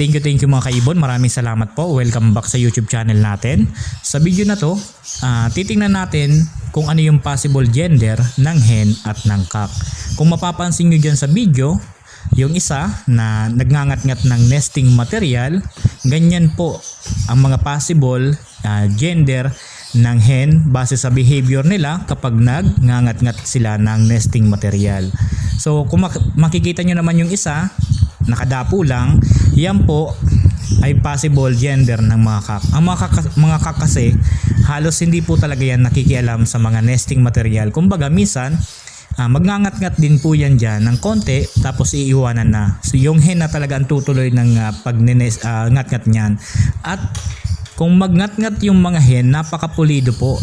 Thank you, thank you mga kaibon. Maraming salamat po. Welcome back sa YouTube channel natin. Sa video na to, ah, titingnan natin kung ano yung possible gender ng hen at ng cock. Kung mapapansin nyo dyan sa video, yung isa na nagngangat-ngat ng nesting material, ganyan po ang mga possible ah, gender ng hen base sa behavior nila kapag nagngangat-ngat sila ng nesting material. So kung mak- makikita nyo naman yung isa, nakadapo lang, yan po ay possible gender ng mga kak. Ang mga kak, mga kak kasi halos hindi po talaga yan nakikialam sa mga nesting material. Kumbaga minsan ah, magngangat-ngat din po yan dyan ng konti tapos iiwanan na. So yung hen na talaga ang tutuloy ng uh, pag-ngat-ngat niyan. At kung magngat-ngat yung mga hen, napakapulido po.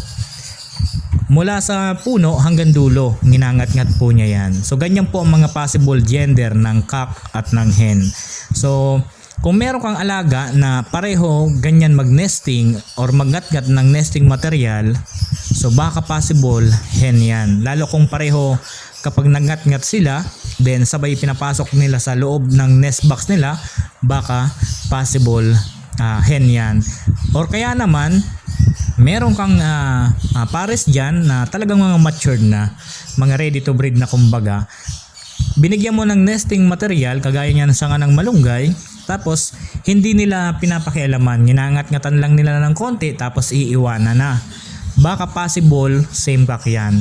Mula sa puno hanggang dulo, ginangat-ngat po niya yan. So ganyan po ang mga possible gender ng cock at ng hen. So kung meron kang alaga na pareho ganyan mag-nesting or magngat-ngat ng nesting material, so baka possible hen yan. Lalo kung pareho kapag nagngat-ngat sila, then sabay pinapasok nila sa loob ng nest box nila, baka possible ah, hen yan. Or kaya naman, meron kang ah, ah, pares dyan na talagang mga matured na, mga ready to breed na kumbaga, binigyan mo ng nesting material kagaya niya ng sanga ng malunggay tapos hindi nila pinapakialaman. Ginangat-ngatan lang nila ng konti tapos iiwanan na. Baka possible same cock yan.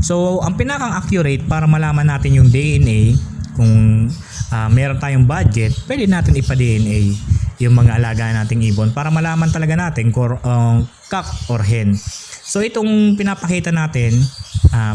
So ang pinakang accurate para malaman natin yung DNA kung ah, meron tayong budget pwede natin ipa-DNA yung mga alaga nating ibon para malaman talaga natin kung uh, cock or hen. So itong pinapakita natin ah,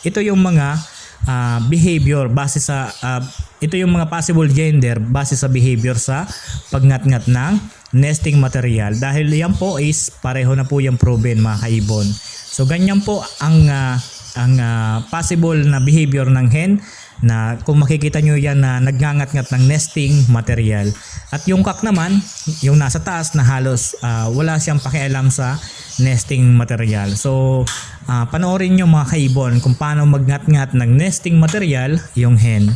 ito yung mga ah, behavior base sa ah, ito yung mga possible gender base sa behavior sa pagngat-ngat ng nesting material. Dahil yan po is pareho na po yung proven mga kaibon. So ganyan po ang ah, ang ah, possible na behavior ng hen na kung makikita nyo yan na nagngangat-ngat ng nesting material. At yung kak naman yung nasa taas na halos ah, wala siyang pakialam sa nesting material. So ah, panoorin nyo mga kaibon kung paano magngat-ngat ng nesting material yung hen